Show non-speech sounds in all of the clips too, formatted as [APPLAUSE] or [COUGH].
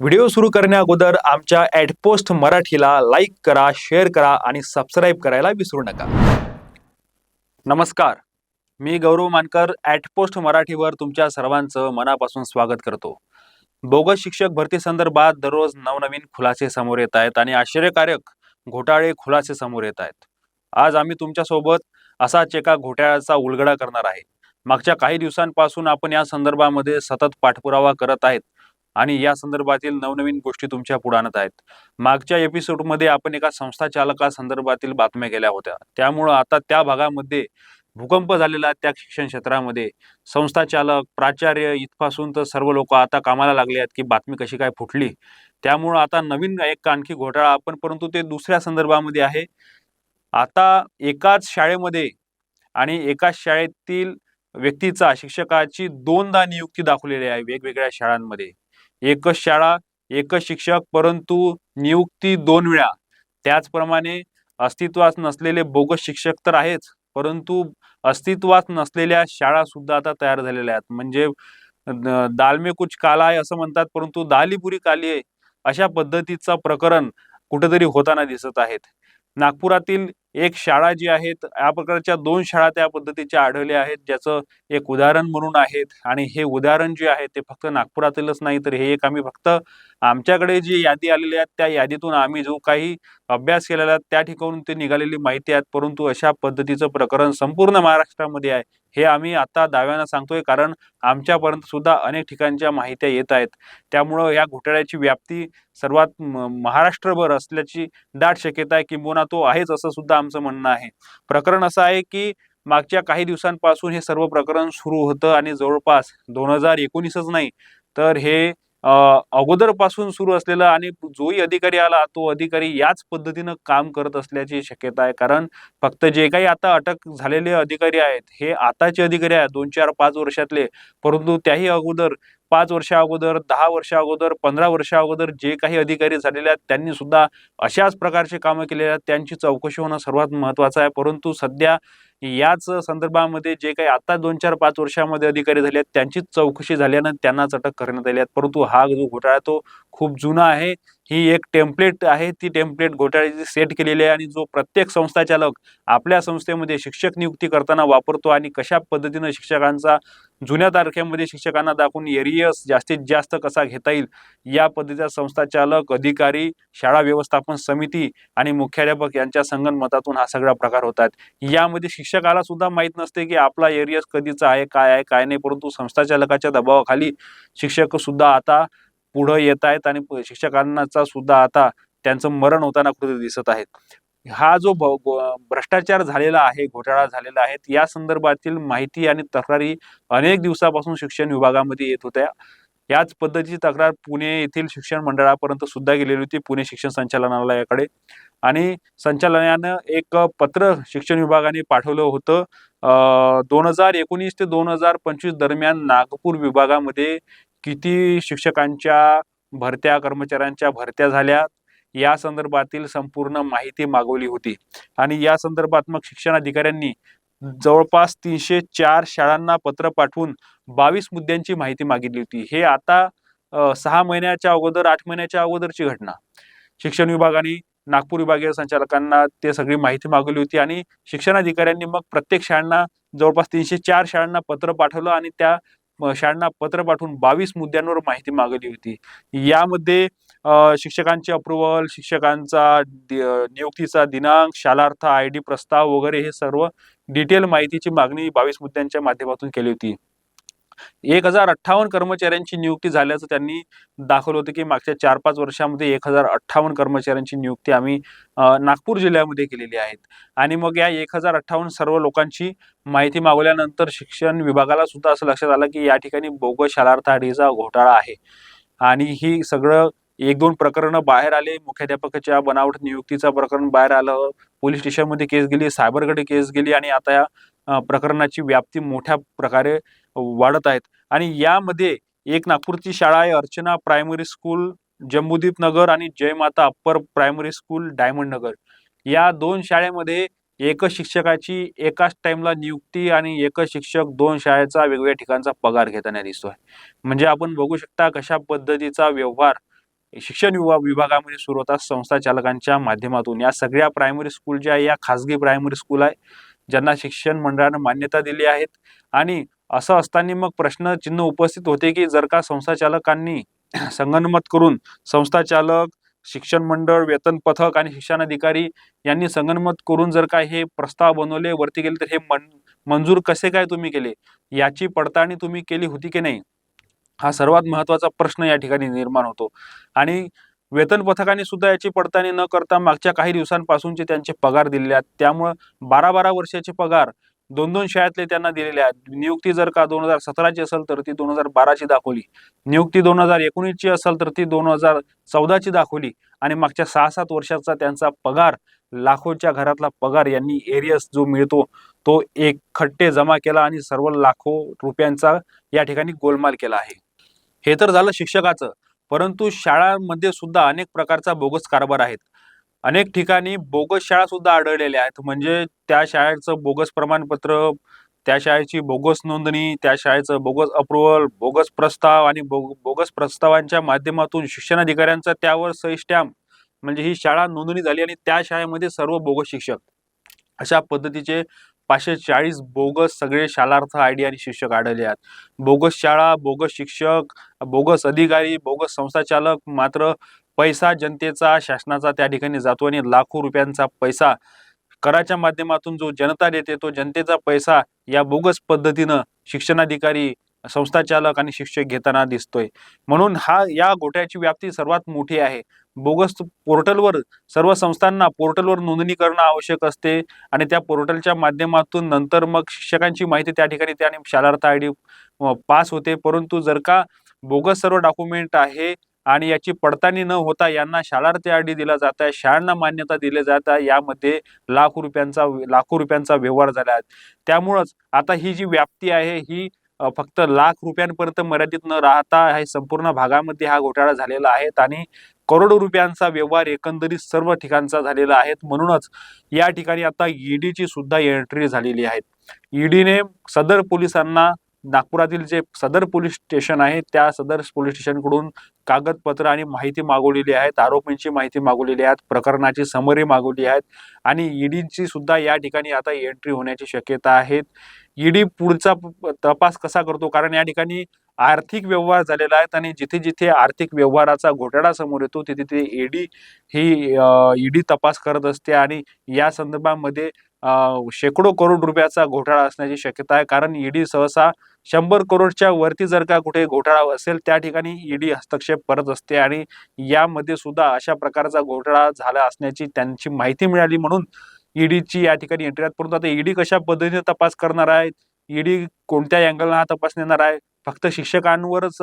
Video सुरू करण्या अगोदर आमच्या ॲडपोस्ट मराठीला लाईक करा शेअर करा आणि सबस्क्राईब करायला विसरू नका. नमस्कार. मी गौरव मानकर ॲटपोस्ट मराठीवर तुमच्या सर्वांचं मनापासून स्वागत करतो. बोगस शिक्षक भरती संदर्भात दररोज नवनवीन खुलासे समोर येत आहेत आणि आश्चर्यकारक घोटाळे खुलासे समोर येत आहेत. आज आम्ही तुमच्यासोबत असाच एका घोटाळ्याचा उलगडा करणार आहे. मागच्या काही दिवसांपासून आपण या संदर्भामध्ये सतत पाठपुरावा करत आहेत. आणि या संदर्भातील नवनवीन गोष्टी तुमच्यापुढे आणत आहेत. मागच्या एपिसोडमध्ये आपण एका संस्था चालका संदर्भातील बातम्या केल्या होत्या. त्यामुळं आता त्या भागामध्ये भूकंप झालेला त्या शिक्षण क्षेत्रामध्ये संस्था चालक प्राचार्य इथपासून तर सर्व लोक आता कामाला लागले आहेत की बातमी कशी काय फुटली. त्यामुळं आता नवीन एक आणखी घोटाळा आपण परंतु ते दुसऱ्या संदर्भामध्ये आहे. आता एकाच शाळेमध्ये आणि एकाच शाळेतील व्यक्तीचा शिक्षकाची दोनदा नियुक्ती दाखवलेली आहे वेगवेगळ्या शाळांमध्ये. एकच शाळा एकच शिक्षक परंतु नियुक्ती दोन वेळा. त्याचप्रमाणे अस्तित्वात नसलेले बोगस शिक्षक तर आहेच परंतु अस्तित्वात नसलेल्या शाळा सुद्धा आता तयार झालेल्या आहेत. म्हणजे दालमे दाल में कुछ काला आहे असं म्हणतात परंतु दाली पुरी काली आहे अशा पद्धतीचा प्रकरण कुठेतरी होताना दिसत आहेत. नागपुरातील एक शाळा जी आहेत या प्रकारच्या दोन शाळा त्या पद्धतीच्या आढळल्या आहेत ज्याचं एक उदाहरण म्हणून आहेत. आणि हे उदाहरण जे आहे ते फक्त नागपुरातीलच नाही तर हे एक आम्ही फक्त आमच्याकडे जी यादी आलेली आहे त्या यादीतून आम्ही जो काही अभ्यास केलेला आहे त्या ठिकाणून ते निघालेली माहिती आहेत. परंतु अशा पद्धतीचं प्रकरण संपूर्ण महाराष्ट्रामध्ये आहे हे आम्ही आता दाव्यानं सांगतोय. कारण आमच्यापर्यंत सुद्धा अनेक ठिकाणच्या माहित्या येत आहेत. त्यामुळं या घोटाळ्याची व्याप्ती सर्वात महाराष्ट्रभर असल्याची दाट शक्यता आहे. किंबहुना तो आहेच असं सुद्धा आमचं म्हणणं आहे. प्रकरण असं आहे की मागच्या काही दिवसांपासून हे सर्व प्रकरण सुरू होतं आणि जवळपास दोन हजार एकोणीसच नाही. तर हे अगोदरपासून सुरू असलेला आणि जोही अधिकारी आला तो अधिकारी याच पद्धतीनं काम करत असल्याची शक्यता आहे. कारण फक्त जे काही आता अटक झालेले अधिकारी आहेत हे आताचे अधिकारी आहेत दोन चार पाच वर्षातले परंतु त्याही अगोदर पाच वर्षा अगोदर दहा वर्षा अगोदर पंधरा वर्षा अगोदर जे काही अधिकारी झालेले आहेत त्यांनी सुद्धा अशाच प्रकारचे कामं केलेले आहेत. त्यांची चौकशी होणं सर्वात महत्वाचं आहे. परंतु सध्या याच संदर्भामध्ये जे काही आता दोन चार पाच वर्षामध्ये अधिकारी झाले आहेत त्यांचीच चौकशी झाल्यानं त्यांनाच अटक करण्यात आली आहे. परंतु हा जो घोटाळा आहे तो खूप जुना आहे. ही एक टेम्पलेट आहे. ती टेम्पलेट घोटाळ्याची सेट केलेली आहे आणि जो प्रत्येक संस्थाचालक आपल्या संस्थेमध्ये शिक्षक नियुक्ती करताना वापरतो आणि कशा पद्धतीनं शिक्षकांचा जुन्या तारखेमध्ये शिक्षकांना दाखवून एरियस जास्तीत जास्त कसा घेता येईल या पद्धतीचा संस्था चालक अधिकारी शाळा व्यवस्थापन समिती आणि मुख्याध्यापक यांच्या संगनमतातून हा सगळा प्रकार होतात यामध्ये शिक्षकाला सुद्धा माहीत नसते की आपला एरियस कधीचा आहे काय आहे काय नाही परंतु संस्था चालकाच्या दबावाखाली शिक्षक सुद्धा आता पुढं येत आहेत आणि शिक्षकांचा सुद्धा आता त्यांचं मरण होताना कुठे दिसत आहेत. हा जो भ- भ्रष्टाचार झालेला आहे घोटाळा झालेला आहे या संदर्भातील माहिती आणि तक्रारी अनेक दिवसापासून शिक्षण विभागामध्ये येत होत्या. याच पद्धतीची तक्रार पुणे येथील शिक्षण मंडळापर्यंत सुद्धा गेलेली होती पुणे शिक्षण संचालनालयाकडे. आणि संचालनानं एक पत्र शिक्षण विभागाने पाठवलं होतं. दोन हजार एकोणीस ते दोन हजार पंचवीस दरम्यान नागपूर विभागामध्ये किती शिक्षकांच्या भरत्या कर्मचाऱ्यांच्या भरत्या झाल्या या संदर्भातील संपूर्ण माहिती मागवली होती. आणि या संदर्भात मग शिक्षण अधिकाऱ्यांनी जवळपास तीनशे चार शाळांना पत्र पाठवून बावीस मुद्द्यांची माहिती मागितली होती. हे आता सहा महिन्याच्या अगोदर आठ महिन्याच्या अगोदरची घटना. शिक्षण विभागाने नागपूर विभागीय संचालकांना ते सगळी माहिती मागवली होती आणि शिक्षण अधिकाऱ्यांनी मग प्रत्येक शाळांना जवळपास तीनशे चार शाळांना पत्र पाठवलं आणि त्या शाळांना पत्र पाठवून बावीस मुद्द्यांवर माहिती मागवली होती. यामध्ये शिक्षकांचे अप्रुव्हल शिक्षकांचा नियुक्तीचा दिनांक शालार्थ आय डी प्रस्ताव वगैरे हे सर्व डिटेल माहितीची मागणी बावीस मुद्द्यांच्या माध्यमातून केली होती. एक हजार अठ्ठावन्न कर्मचाऱ्यांची नियुक्ती झाल्याचं त्यांनी दाखवलं होतं की मागच्या चार पाच वर्षामध्ये एक हजार अठ्ठावन्न कर्मचाऱ्यांची नियुक्ती आम्ही नागपूर जिल्ह्यामध्ये केलेली आहेत. आणि मग या एक हजार अठ्ठावन्न सर्व लोकांची माहिती मागवल्यानंतर शिक्षण विभागाला सुद्धा असं लक्षात आलं की या ठिकाणी बोगस शालार्थाडीचा घोटाळा आहे. आणि ही सगळं एक दोन प्रकरणं बाहेर आले मुख्याध्यापकाच्या बनावट नियुक्तीचा प्रकरण बाहेर आलं पोलीस स्टेशनमध्ये केस गेली सायबरकडे केस गेली आणि आता या प्रकरणाची व्याप्ती मोठ्या प्रकारे वाढत आहेत. आणि यामध्ये एक नागपूरची शाळा आहे अर्चना प्रायमरी स्कूल जम्बुदीप नगर आणि Jai Mata upper primary school diamond Nagar. या दोन शाळेमध्ये एकच शिक्षकाची एकाच टाइमला नियुक्ती आणि एकच शिक्षक दोन शाळेचा वेगवेगळ्या ठिकाणचा पगार घेताना दिसतोय. म्हणजे आपण बघू शकता कशा पद्धतीचा व्यवहार शिक्षण विभाग विभागामध्ये सुरू होतात संस्था चालकांच्या माध्यमातून या सगळ्या प्रायमरी स्कूल ज्या आहे या खाजगी प्रायमरी स्कूल आहे ज्यांना शिक्षण मंडळानं मान्यता दिली आहेत. आणि असं असताना मग प्रश्न चिन्ह उपस्थित होते की जर का संस्था चालकांनी [CLEARS THROAT] संगनमत करून संस्था चालक शिक्षण मंडळ वेतन पथक आणि शिक्षणाधिकारी यांनी संगनमत करून जर का हे प्रस्ताव बनवले वरती गेले तर हे मन मंजूर कसे काय तुम्ही केले? याची पडताळणी तुम्ही केली होती की नाही? हा सर्वात महत्त्वाचा प्रश्न या ठिकाणी निर्माण होतो. आणि वेतन पथकाने सुद्धा याची पडताळणी न करता मागच्या काही दिवसांपासूनचे त्यांचे पगार दिलेले आहेत. त्यामुळं बारा बारा वर्षाचे पगार दोन दोन शाळेतले त्यांना दिलेले आहेत. नियुक्ती जर का दोन हजार सतराची असेल तर ती दोन हजार बाराची दाखवली. नियुक्ती दोन हजार एकोणीसची असेल तर ती दोन हजार चौदाची दाखवली. आणि मागच्या सहा सात वर्षाचा त्यांचा पगार लाखोच्या घरातला पगार यांनी एरियस जो मिळतो तो एक खट्टे जमा केला आणि सर्व लाखो रुपयांचा या ठिकाणी गोलमाल केला आहे. हे तर झालं शिक्षकाचं. परंतु शाळांमध्ये सुद्धा अनेक प्रकारचा बोगस कारभार आहेत. अनेक ठिकाणी बोगस शाळा सुद्धा आढळलेल्या आहेत. म्हणजे त्या शाळेचं बोगस प्रमाणपत्र त्या शाळेची बोगस नोंदणी त्या शाळेचं बोगस अप्रुव्हल बोगस प्रस्ताव आणि बोगस प्रस्तावांच्या माध्यमातून शिक्षणाधिकाऱ्यांचा त्यावर सही स्टॅम्प म्हणजे ही शाळा नोंदणी झाली आणि त्या शाळेमध्ये सर्व बोगस शिक्षक अशा पद्धतीचे पाचशे चाळीस बोगस सगळे शालार्थ आय डी आणि शिक्षक आढळले आहेत. बोगस शाळा बोगस शिक्षक बोगस अधिकारी बोगस संस्थाचालक मात्र पैसा जनतेचा शासनाचा त्या ठिकाणी जातो आणि लाखो रुपयांचा पैसा कराच्या माध्यमातून जो जनता देते तो जनतेचा पैसा या बोगस पद्धतीनं शिक्षणाधिकारी संस्थाचालक आणि शिक्षक घेताना दिसतोय. म्हणून हा या घोट्याची व्याप्ती सर्वात मोठी आहे. बोगस पोर्टलवर सर्व संस्थांना पोर्टलवर नोंदणी करणं आवश्यक असते आणि त्या पोर्टलच्या माध्यमातून नंतर मग शिक्षकांची माहिती त्या ठिकाणी त्याने शालार्थ आय डी पास होते. परंतु जर का बोगस सर्व डॉक्युमेंट आहे आणि याची पडताळणी न होता यांना शालार्थ आय डी दिला जात आहे शाळांना मान्यता दिली जात आहे यामध्ये लाखो रुपयांचा लाखो रुपयांचा व्यवहार झाला आहे. त्यामुळंच आता ही जी व्याप्ती आहे ही फक्त लाख रुपयांपर्यंत मर्यादित न राहता हे संपूर्ण भागामध्ये हा घोटाळा झालेला आहे आणि करोडो रुपयांचा व्यवहार एकंदरीत सर्व ठिकाणचा झालेला आहे. म्हणूनच या ठिकाणी आता ईडीची सुद्धा एंट्री झालेली आहे. ईडीने सदर पोलिसांना नागपुरातील जे सदर पोलीस स्टेशन आहे त्या सदर पोलीस स्टेशनकडून कागदपत्र आणि माहिती मागवलेली आहेत. आरोपींची माहिती मागवलेली आहेत. प्रकरणाची समरी मागवली आहेत. आणि ईडीची सुद्धा या ठिकाणी आता एंट्री होण्याची शक्यता आहे. ईडी पुढचा तपास कसा करतो? कारण या ठिकाणी आर्थिक व्यवहार झालेला आहे आणि जिथे जिथे आर्थिक व्यवहाराचा घोटाळा समोर येतो तिथे तिथे ईडी ही ईडी तपास करत असते आणि या संदर्भामध्ये शेकडो करोड रुपयाचा घोटाळा असण्याची शक्यता आहे. कारण ईडी सहसा शंभर करोडच्या वरती जर का कुठे घोटाळा असेल त्या ठिकाणी ईडी हस्तक्षेप करत असते आणि यामध्ये सुद्धा अशा प्रकारचा घोटाळा झाला असण्याची त्यांची माहिती मिळाली म्हणून ईडीची या ठिकाणी एंट्री आहेत परंतु आता ईडी कशा पद्धतीने तपास करणार आहे? ईडी कोणत्या अँगलला हा तपास नेणार आहे? फक्त शिक्षकांवरच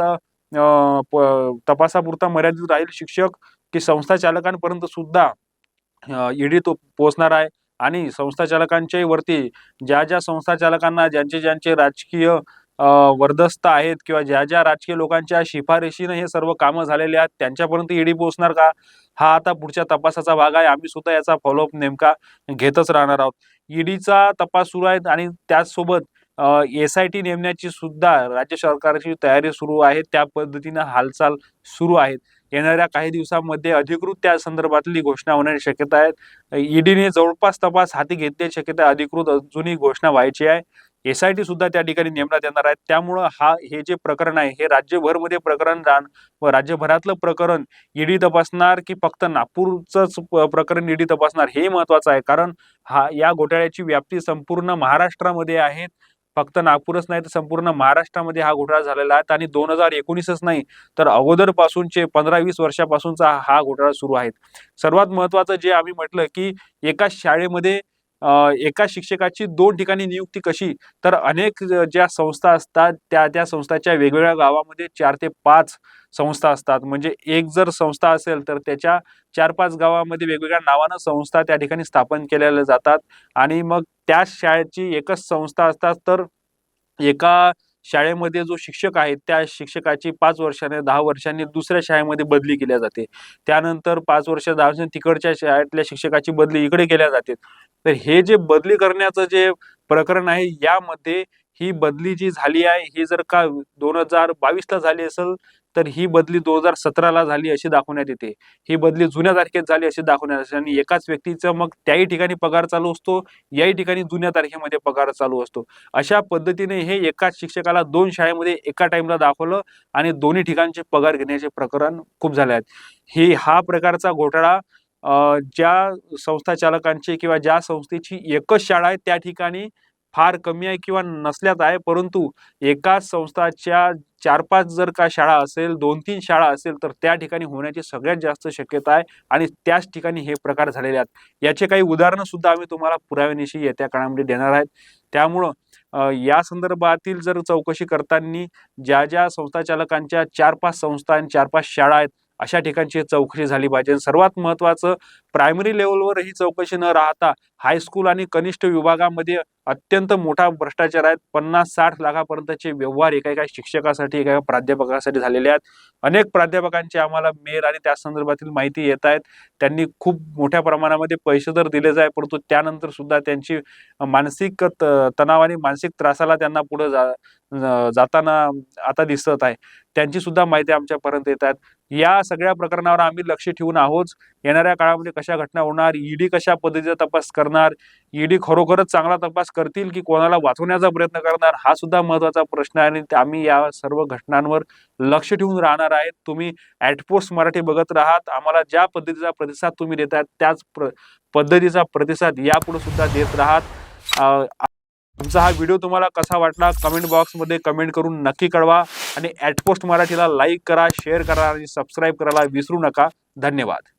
तपासापुरता मर्यादित राहील शिक्षक की संस्था चालकांपर्यंत सुद्धा ईडी तो पोहोचणार आहे? आणि संस्था चालकांच्याही वरती ज्या ज्या संस्था चालकांना ज्यांचे ज्यांचे राजकीय वर्दस्त आहेत किंवा ज्या ज्या राजकीय लोकांच्या शिफारशीनं हे सर्व कामं झालेले आहेत त्यांच्यापर्यंत ईडी पोहोचणार का? हा आता पुढच्या तपासाचा भाग आहे. आम्ही सुद्धा याचा फॉलोअप नेमका घेतच राहणार आहोत. ईडीचा तपास सुरू आहे आणि त्याचसोबत एस आय टी नेमण्याची सुद्धा राज्य सरकारची तयारी सुरू आहे. त्या पद्धतीनं हालचाल सुरू आहेत. येणाऱ्या काही दिवसांमध्ये अधिकृत त्या संदर्भातली घोषणा होण्याची शक्यता आहे. ईडीने जवळपास तपास हाती घेतल्याची शक्यता अधिकृत अजूनही घोषणा व्हायची आहे. एस आय टी सुद्धा त्या ठिकाणी नेमण्यात येणार आहे. त्यामुळं हा हे जे प्रकरण आहे हे राज्यभरमध्ये प्रकरण जाण व राज्यभरातलं प्रकरण ईडी तपासणार की फक्त नागपूरचंच प्रकरण ईडी तपासणार हे महत्वाचं आहे. कारण हा या घोटाळ्याची व्याप्ती संपूर्ण महाराष्ट्रामध्ये आहे. फक्त नागपूरच नाही तर संपूर्ण महाराष्ट्रामध्ये हा घोटाळा झालेला आहे. आणि दोन हजार एकोणीसच नाही तर अगोदरपासूनचे पंधरा वीस वर्षापासूनचा हा घोटाळा सुरू आहे. सर्वात महत्वाचं जे आम्ही म्हटलं की एका शाळेमध्ये एका शिक्षकाची दोन ठिकाणी नियुक्ती कशी? तर अनेक ज्या संस्था असतात त्या त्या संस्थाच्या वेगवेगळ्या गावामध्ये चार ते पाच संस्था असतात. म्हणजे एक जर संस्था असेल तर त्याच्या चार पाच गावामध्ये वेगवेगळ्या नावानं संस्था त्या ठिकाणी स्थापन केलेल्या जातात. आणि मग त्या शाळेची एकच संस्था असतात तर एका शाळेमध्ये जो शिक्षक आहे त्या शिक्षकाची पाच वर्षाने दहा वर्षांनी दुसऱ्या शाळेमध्ये बदली केल्या जाते. त्यानंतर पाच वर्ष दहा वर्ष तिकडच्या शाळेतल्या शिक्षकाची बदली इकडे केल्या जाते. तर हे जे बदली करण्याचं जे प्रकरण आहे यामध्ये ही बदली जी झाली आहे ही जर का दोन हजार बावीसला झाली असेल तर ही बदली दोन हजार सतराला झाली अशी दाखवण्यात येते. ही बदली जुन्या तारखेत झाली अशी दाखवण्यात येते आणि एकाच व्यक्तीचा मग त्याही ठिकाणी पगार चालू असतो याही ठिकाणी जुन्या तारखेमध्ये पगार चालू असतो. अशा पद्धतीने हे एकाच शिक्षकाला दोन शाळेमध्ये एका टाइमला दाखवलं आणि दोन्ही ठिकाणचे पगार घेण्याचे प्रकरण खूप झाले आहेत. ही हा प्रकारचा घोटाळा ज्या संस्था चालकांची किंवा ज्या संस्थेची एकच शाळा आहे त्या ठिकाणी फार कमी आहे किंवा नसल्यात आहे परंतु एकाच संस्थाच्या चार पाच जर का शाळा असेल दोन तीन शाळा असेल तर त्या ठिकाणी होण्याची सगळ्यात जास्त शक्यता आहे आणि त्याच ठिकाणी हे प्रकार झालेले आहेत. याचे काही उदाहरणं सुद्धा आम्ही तुम्हाला पुराव्यानिशी येत्या काळामध्ये देणार आहेत. त्यामुळं या संदर्भातील जर चौकशी करताना ज्या ज्या संस्था चालकांच्या चार पाच संस्था आणि चार पाच शाळा आहेत अशा ठिकाणची चौकशी झाली पाहिजे. सर्वात महत्त्वाचं प्रायमरी लेवलवर ही चौकशी न राहता हायस्कूल आणि कनिष्ठ विभागामध्ये अत्यंत मोठा भ्रष्टाचार आहेत पन्नास साठ लाखापर्यंतचे व्यवहार एका एका शिक्षकासाठी एका एका प्राध्यापकासाठी झालेले आहेत. अनेक प्राध्यापकांचे आम्हाला मेल आणि त्या संदर्भातील माहिती येत आहेत. त्यांनी खूप मोठ्या प्रमाणामध्ये पैसे तर दिलेच आहे परंतु त्यानंतर सुद्धा त्यांची मानसिक त- तणाव आणि मानसिक त्रासाला त्यांना पुढे जा जाताना आता दिसत आहे. त्यांची सुद्धा माहिती आमच्यापर्यंत येत आहेत. या सगळ्या प्रकरणावर आम्ही लक्ष ठेवून आहोत. येणाऱ्या काळामध्ये कशा घटना होणार ईडी कशा पद्धतीचा तपास करणार ईडी खरोखरच चांगला तपास करतील की कोणाला वाचवण्याचा प्रयत्न करणार हा सुद्धा महत्त्वाचा प्रश्न आहे आणि आम्ही या सर्व घटनांवर लक्ष ठेवून राहणार आहेत तुम्ही ॲटपोस्ट मराठी बघत राहात आम्हाला ज्या पद्धतीचा प्रतिसाद तुम्ही देत आहात त्याच प्र पद्धतीचा प्रतिसाद यापुढे सुद्धा देत राहात. तुमचा हा व्हिडिओ तुम्हाला कसा वाटला कमेंट बॉक्समध्ये कमेंट करून नक्की कळवा आणि ॲटपोस्ट मराठीला लाईक करा शेअर करा आणि सबस्क्राईब करायला विसरू नका. धन्यवाद.